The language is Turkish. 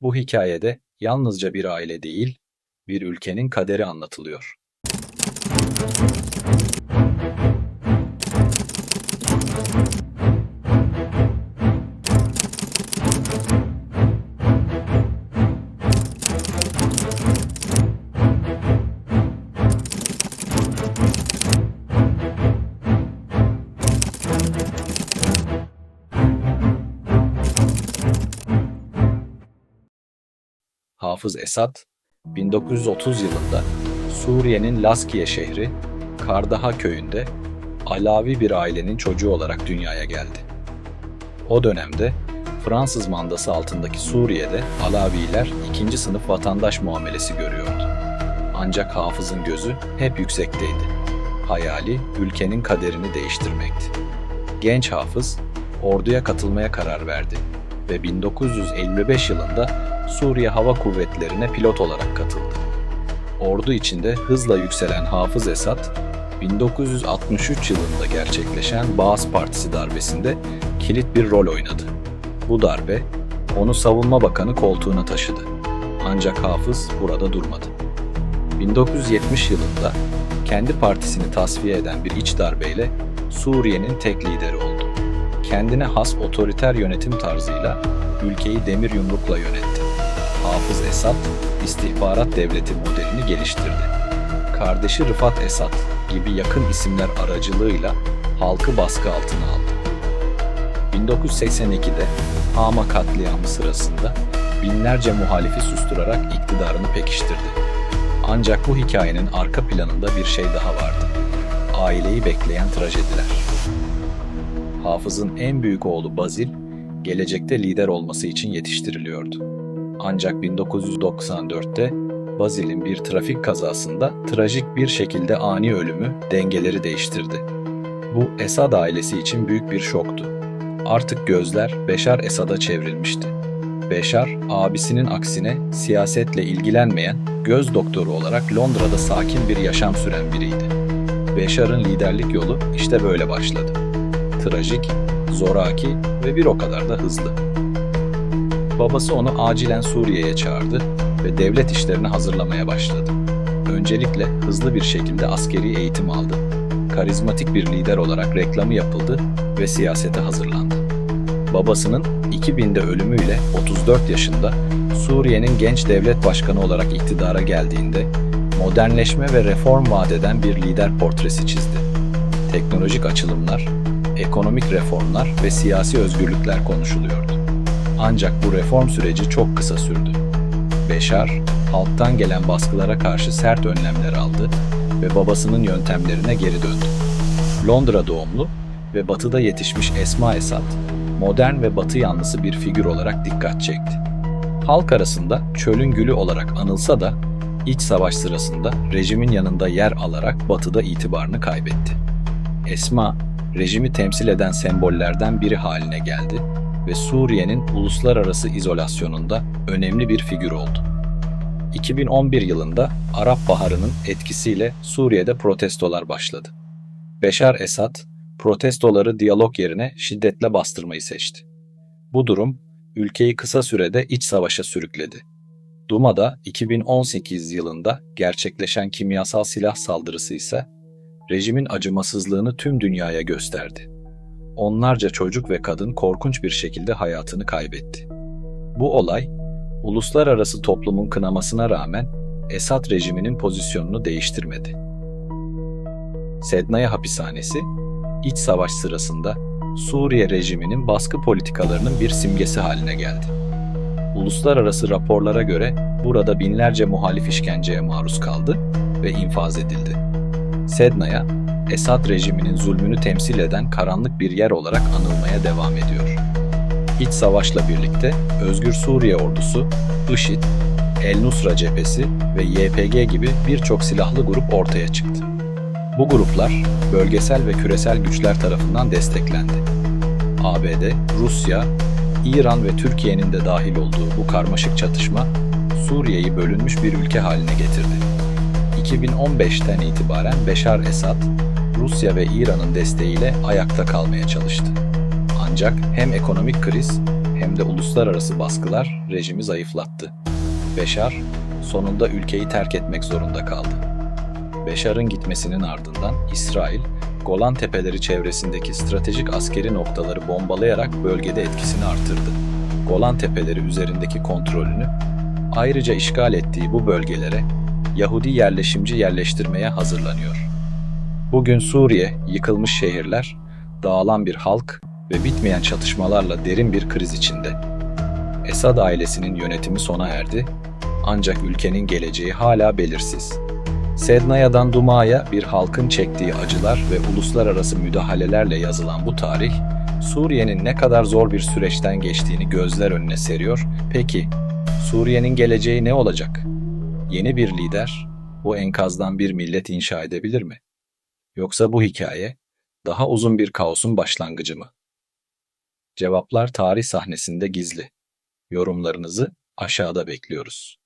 Bu hikayede yalnızca bir aile değil, bir ülkenin kaderi anlatılıyor. Hafız Esad, 1930 yılında Suriye'nin Laskiye şehri Kardaha köyünde Alavi bir ailenin çocuğu olarak dünyaya geldi. O dönemde Fransız mandası altındaki Suriye'de Alaviler ikinci sınıf vatandaş muamelesi görüyordu. Ancak Hafız'ın gözü hep yüksekteydi. Hayali ülkenin kaderini değiştirmekti. Genç Hafız orduya katılmaya karar verdi ve 1955 yılında Suriye Hava Kuvvetleri'ne pilot olarak katıldı. Ordu içinde hızla yükselen Hafız Esad, 1963 yılında gerçekleşen Baas Partisi darbesinde kilit bir rol oynadı. Bu darbe, onu savunma bakanı koltuğuna taşıdı. Ancak Hafız burada durmadı. 1970 yılında kendi partisini tasfiye eden bir iç darbeyle Suriye'nin tek lideri oldu. Kendine has otoriter yönetim tarzıyla ülkeyi demir yumrukla yönetti. Hafız Esad, istihbarat devleti modelini geliştirdi. Kardeşi Rıfat Esad gibi yakın isimler aracılığıyla halkı baskı altına aldı. 1982'de Hama katliamı sırasında binlerce muhalifi susturarak iktidarını pekiştirdi. Ancak bu hikayenin arka planında bir şey daha vardı. Aileyi bekleyen trajediler. Hafız'ın en büyük oğlu Bazil, gelecekte lider olması için yetiştiriliyordu. Ancak 1994'te Bazil'in bir trafik kazasında trajik bir şekilde ani ölümü dengeleri değiştirdi. Bu Esad ailesi için büyük bir şoktu. Artık gözler Beşar Esad'a çevrilmişti. Beşar, abisinin aksine siyasetle ilgilenmeyen göz doktoru olarak Londra'da sakin bir yaşam süren biriydi. Beşar'ın liderlik yolu işte böyle başladı. Trajik, zoraki ve bir o kadar da hızlı. Babası onu acilen Suriye'ye çağırdı ve devlet işlerini hazırlamaya başladı. Öncelikle hızlı bir şekilde askeri eğitim aldı. Karizmatik bir lider olarak reklamı yapıldı ve siyasete hazırlandı. Babasının 2000'de ölümüyle 34 yaşında Suriye'nin genç devlet başkanı olarak iktidara geldiğinde modernleşme ve reform vadeden bir lider portresi çizdi. Teknolojik açılımlar, ekonomik reformlar ve siyasi özgürlükler konuşuluyordu. Ancak bu reform süreci çok kısa sürdü. Beşar, halktan gelen baskılara karşı sert önlemler aldı ve babasının yöntemlerine geri döndü. Londra doğumlu ve batıda yetişmiş Esma Esad, modern ve batı yanlısı bir figür olarak dikkat çekti. Halk arasında çölün gülü olarak anılsa da iç savaş sırasında rejimin yanında yer alarak batıda itibarını kaybetti. Esma, rejimi temsil eden sembollerden biri haline geldi ve Suriye'nin uluslararası izolasyonunda önemli bir figür oldu. 2011 yılında Arap Baharı'nın etkisiyle Suriye'de protestolar başladı. Beşar Esad, protestoları diyalog yerine şiddetle bastırmayı seçti. Bu durum ülkeyi kısa sürede iç savaşa sürükledi. Duma'da 2018 yılında gerçekleşen kimyasal silah saldırısı ise rejimin acımasızlığını tüm dünyaya gösterdi. Onlarca çocuk ve kadın korkunç bir şekilde hayatını kaybetti. Bu olay, uluslararası toplumun kınamasına rağmen Esad rejiminin pozisyonunu değiştirmedi. Sednaya hapishanesi, iç savaş sırasında Suriye rejiminin baskı politikalarının bir simgesi haline geldi. Uluslararası raporlara göre burada binlerce muhalif işkenceye maruz kaldı ve infaz edildi. Sednaya, Esad rejiminin zulmünü temsil eden karanlık bir yer olarak anılmaya devam ediyor. İç savaşla birlikte Özgür Suriye ordusu, IŞİD, El Nusra cephesi ve YPG gibi birçok silahlı grup ortaya çıktı. Bu gruplar bölgesel ve küresel güçler tarafından desteklendi. ABD, Rusya, İran ve Türkiye'nin de dahil olduğu bu karmaşık çatışma Suriye'yi bölünmüş bir ülke haline getirdi. 2015'ten itibaren Beşar Esad, Rusya ve İran'ın desteğiyle ayakta kalmaya çalıştı. Ancak hem ekonomik kriz hem de uluslararası baskılar rejimi zayıflattı. Beşar sonunda ülkeyi terk etmek zorunda kaldı. Beşar'ın gitmesinin ardından İsrail, Golan Tepeleri çevresindeki stratejik askeri noktaları bombalayarak bölgede etkisini artırdı. Golan Tepeleri üzerindeki kontrolünü, ayrıca işgal ettiği bu bölgelere Yahudi yerleşimci yerleştirmeye hazırlanıyor. Bugün Suriye, yıkılmış şehirler, dağılan bir halk ve bitmeyen çatışmalarla derin bir kriz içinde. Esad ailesinin yönetimi sona erdi ancak ülkenin geleceği hala belirsiz. Sednaya'dan Duma'ya bir halkın çektiği acılar ve uluslararası müdahalelerle yazılan bu tarih, Suriye'nin ne kadar zor bir süreçten geçtiğini gözler önüne seriyor. Peki, Suriye'nin geleceği ne olacak? Yeni bir lider, bu enkazdan bir millet inşa edebilir mi? Yoksa bu hikaye, daha uzun bir kaosun başlangıcı mı? Cevaplar tarih sahnesinde gizli. Yorumlarınızı aşağıda bekliyoruz.